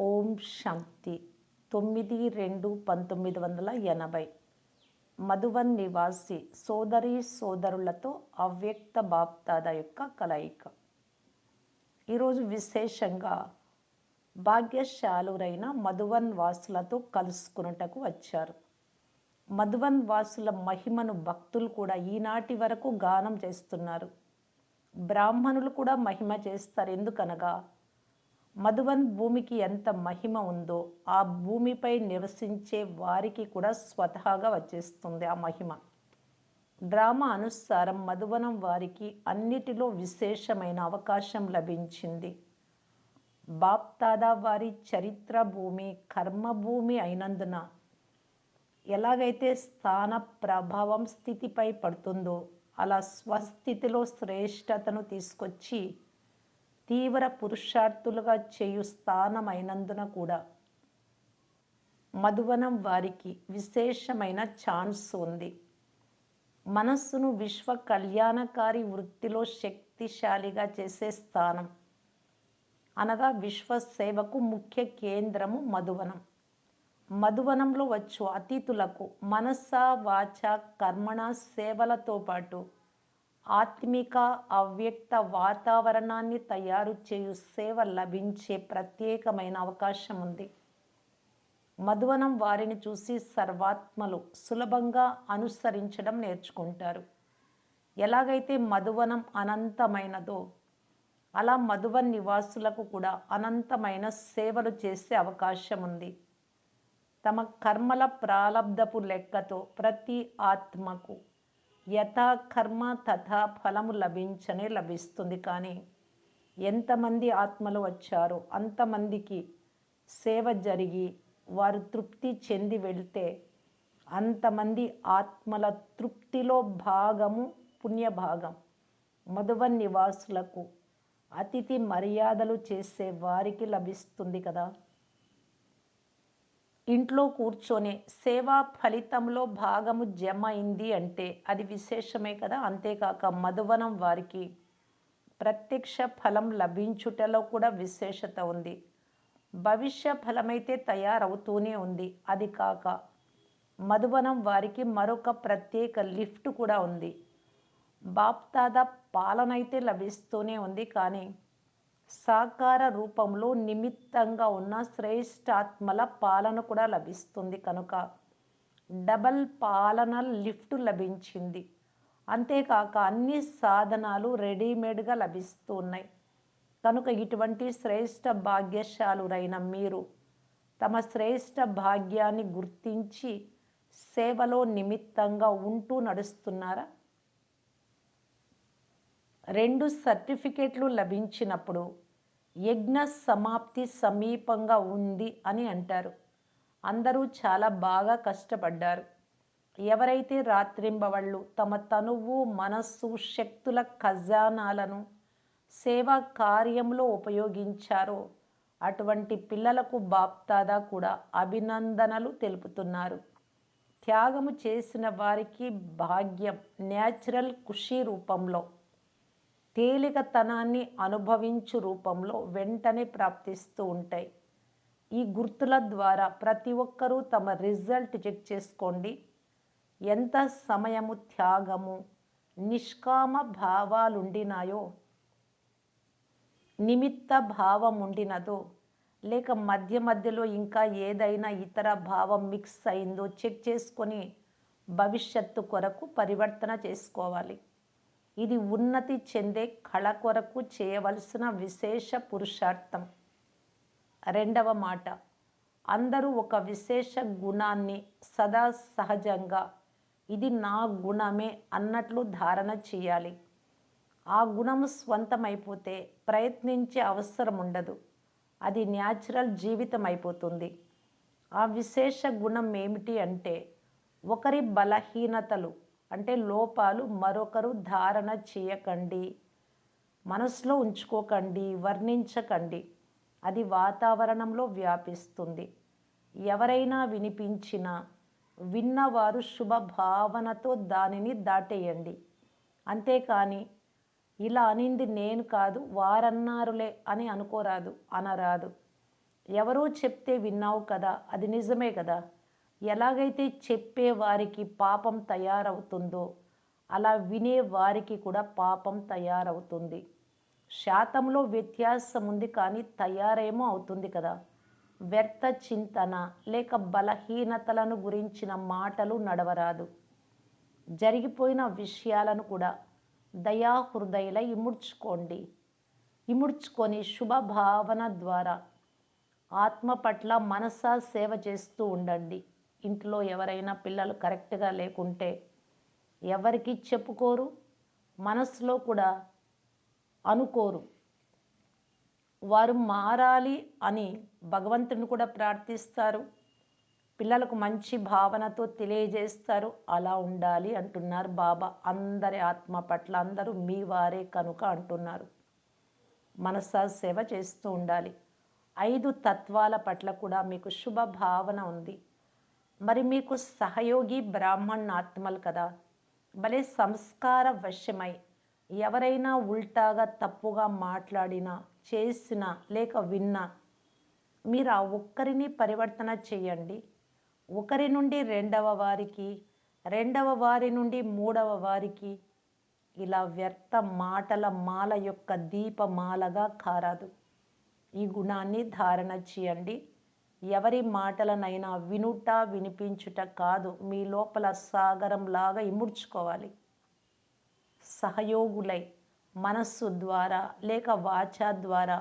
ఓం శాంతి. తొమ్మిది రెండు పంతొమ్మిది వందల ఎనభై. మధువన్ నివాసి సోదరి సోదరులతో అవ్యక్త బాప్తాద యొక్క కలయిక. ఈరోజు విశేషంగా భాగ్యశాలురైన మధువన్ వాసులతో కలుసుకున్నటకు వచ్చారు. మధువన్ వాసుల మహిమను భక్తులు కూడా ఈనాటి వరకు గానం చేస్తున్నారు. బ్రాహ్మణులు కూడా మహిమ చేస్తారు. ఎందుకనగా మధువన్ భూమికి ఎంత మహిమ ఉందో ఆ భూమిపై నివసించే వారికి కూడా స్వతహాగా వచ్చేస్తుంది ఆ మహిమ. డ్రామా అనుసారం మధువనం వారికి అన్నిటిలో విశేషమైన అవకాశం లభించింది. బాప్తాదా వారి చరిత్ర భూమి కర్మభూమి అయినందున ఎలాగైతే స్థాన ప్రభావం స్థితిపై పడుతుందో అలా స్వస్థితిలో శ్రేష్టతను తీసుకొచ్చి తీవ్ర పురుషార్థులుగా చేయు స్థానమైనందున కూడా మధువనం వారికి విశేషమైన ఛాన్స్ ఉంది. మనస్సును విశ్వ కళ్యాణకారి వృత్తిలో శక్తిశాలిగా చేసే స్థానం. అనగా విశ్వ సేవకు ముఖ్య కేంద్రము మధువనం. మధువనంలో వచ్చు అతిథులకు మనస వాచ కర్మణ సేవలతో పాటు ఆత్మిక అవ్యక్త వాతావరణాన్ని తయారు చేయు సేవ లభించే ప్రత్యేకమైన అవకాశం ఉంది. మధువనం వారిని చూసి సర్వాత్మలు సులభంగా అనుసరించడం నేర్చుకుంటారు. ఎలాగైతే మధువనం అనంతమైనదో అలా మధువన్ నివాసులకు కూడా అనంతమైన సేవలు చేసే అవకాశం ఉంది. తమ కర్మల ప్రాలబ్ధపు లెక్కతో ప్రతి ఆత్మకు యథా కర్మ తథా ఫలము లభించనే లభిస్తుంది. కానీ ఎంతమంది ఆత్మలు వచ్చారో అంతమందికి సేవ జరిగి వారు తృప్తి చెంది వెళ్తే అంతమంది ఆత్మల తృప్తిలో భాగము పుణ్యభాగం. మధువన్ నివాసులకు అతిథి మర్యాదలు చేసే వారికి లభిస్తుంది కదా. ఇంట్లో కూర్చొనే సేవా ఫలితంలో భాగము జమ అయింది అంటే అది విశేషమే కదా. అంతేకాక మధువనం వారికి ప్రత్యక్ష ఫలం లభించుటలో కూడా విశేషత ఉంది. భవిష్య ఫలమైతే తయారవుతూనే ఉంది. అది కాక మధువనం వారికి మరొక ప్రత్యేక లిఫ్ట్ కూడా ఉంది. బాప్తాద పాలనైతే లభిస్తూనే ఉంది. కానీ సాకార రూపంలో నిమిత్తంగా ఉన్న శ్రేష్టాత్మల పాలన కూడా లభిస్తుంది కనుక. డబల్ పాలన లిఫ్ట్ లభించింది. అంతేకాక అన్ని సాధనాలు రెడీమేడ్గా లభిస్తున్నాయి. కనుక ఇటువంటి శ్రేష్ట భాగ్యశాలురైన మీరు తమ శ్రేష్ట భాగ్యాన్ని గుర్తించి సేవలో నిమిత్తంగా ఉంటూ నడుస్తున్నారా? రెండు సర్టిఫికేట్లు లభించినప్పుడు యజ్ఞ సమాప్తి సమీపంగా ఉంది అని అంటారు. అందరూ చాలా బాగా కష్టపడ్డారు. ఎవరైతే రాత్రింబవళ్ళు తమ తనువు మనస్సు శక్తుల ఖజానాలను సేవా కార్యంలో ఉపయోగించారో అటువంటి పిల్లలకు బాప్తాదా కూడా అభినందనలు తెలుపుతున్నారు. త్యాగము చేసిన వారికి భాగ్యం న్యాచురల్ ఖుషి రూపంలో. తేలికతనాన్ని అనుభవించు రూపంలో వెంటనే ప్రాప్తిస్తూ ఉంటాయి. ఈ గుర్తుల ద్వారా ప్రతి ఒక్కరూ తమ రిజల్ట్ చెక్ చేసుకోండి. ఎంత సమయము త్యాగము నిష్కామ భావాలుండినాయో నిమిత్త భావం ఉండినదో లేక మధ్య మధ్యలో ఇంకా ఏదైనా ఇతర భావం మిక్స్ అయిందో చెక్ చేసుకొని భవిష్యత్తు కొరకు పరివర్తన చేసుకోవాలి. ఇది ఉన్నతి చెందే కళ కొరకు చేయవలసిన విశేష పురుషార్థం. రెండవ మాట. అందరూ ఒక విశేష గుణాన్ని సదా సహజంగా ఇది నా గుణమే అన్నట్లు ధారణ చేయాలి. ఆ గుణము స్వంతమైపోతే ప్రయత్నించే అవసరం ఉండదు అది న్యాచురల్ జీవితం అయిపోతుంది ఆ విశేష గుణం ఏమిటి అంటే ఒకరి బలహీనతలు అంటే లోపాలు మరొకరు ధారణ చేయకండి. మనసులో ఉంచుకోకండి వర్ణించకండి. అది వాతావరణంలో వ్యాపిస్తుంది. ఎవరైనా వినిపించిన విన్నవారు శుభ భావనతో దానిని దాటేయండి. అంతేకాని ఇలా అనింది నేను కాదు వారన్నారులే అని అనుకోరాదు అనరాదు. ఎవరో చెప్తే విన్నావు కదా అది నిజమే కదా? ఎలాగైతే చెప్పే వారికి పాపం తయారవుతుందో అలా వినే వారికి కూడా పాపం తయారవుతుంది. శాతంలో వ్యత్యాసం ఉంది కానీ తయారేమో అవుతుంది కదా. వ్యర్థ చింతన లేక బలహీనతలను గురించిన మాటలు నడవరాదు. జరిగిపోయిన విషయాలను కూడా దయాహృదయల ఇముడ్చుకోండి. ఇముడ్చుకొని శుభభావన ద్వారా ఆత్మ పట్ల మనసా సేవ చేస్తూ ఉండండి. ఇంట్లో ఎవరైనా పిల్లలు కరెక్ట్గా లేకుంటే ఎవరికి చెప్పుకోరు మనసులో కూడా అనుకోరు. వారు మారాలి అని భగవంతుని కూడా ప్రార్థిస్తారు. పిల్లలకు మంచి భావనతో తెలియజేస్తారు. అలా ఉండాలి అంటున్నారు బాబా. అందరి ఆత్మ పట్ల అందరూ మీ వారే కనుక అంటున్నారు. మనసా సేవ చేస్తూ ఉండాలి. ఐదు తత్వాల పట్ల కూడా మీకు శుభ భావన ఉంది. మరి మీకు సహయోగి బ్రాహ్మణ్ ఆత్మలు కదా. భలే సంస్కార వశ్యమై ఎవరైనా ఉల్టాగా తప్పుగా మాట్లాడినా చేసినా లేక విన్నా మీరు ఆ ఒక్కరిని పరివర్తన చేయండి. ఒకరి నుండి రెండవ వారికి రెండవ వారి నుండి మూడవ వారికి ఇలా వ్యర్థ మాటల మాల యొక్క దీపమాలగా కారాదు. ఈ గుణాన్ని ధారణ చేయండి. ఎవరి మాటలనైనా వినుట వినిపించుట కాదు. మీ లోపల సాగరంలాగా ఇముడ్చుకోవాలి. సహయోగులై మనస్సు ద్వారా లేక వాచ ద్వారా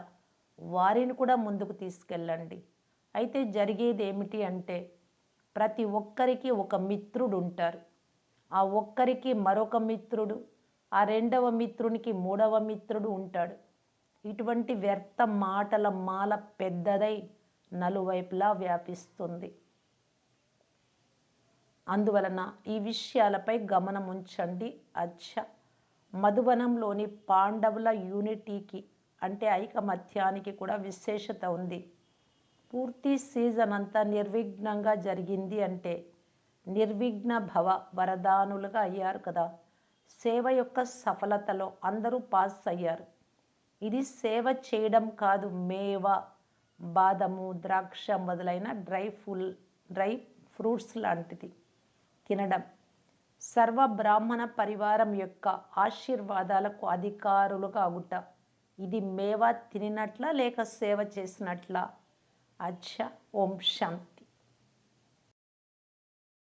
వారిని కూడా ముందుకు తీసుకెళ్ళండి. అయితే జరిగేది ఏమిటి అంటే ప్రతి ఒక్కరికి ఒక మిత్రుడు ఉంటారు ఆ ఒక్కరికి మరొక మిత్రుడు ఆ రెండవ మిత్రునికి మూడవ మిత్రుడు ఉంటాడు. ఇటువంటి వ్యర్థ మాటల మాల పెద్దదై నలువైపులా వ్యాపిస్తుంది. అందువలన ఈ విషయాలపై గమనం ఉంచండి అచ్చ. మధువనంలోని పాండవుల యూనిటీకి అంటే ఐకమత్యానికి కూడా విశేషత ఉంది. పూర్తి సీజన్ అంతా నిర్విఘ్నంగా జరిగింది అంటే నిర్విఘ్న భవ వరదానులుగా అయ్యారు కదా. సేవ యొక్క సఫలతలో అందరూ పాస్ అయ్యారు. ఇది సేవ చేయడం కాదు మేవా బాదము ద్రాక్ష మొదలైన డ్రై ఫుల్ డ్రై ఫ్రూట్స్ లాంటిది తినడం. సర్వ బ్రాహ్మణ పరివారం యొక్క ఆశీర్వాదాలకు అధికారులుగా అగుట ఇది మేవా తినినట్ల లేక సేవ చేసినట్ల? అచ్చ ఓం శాంతి.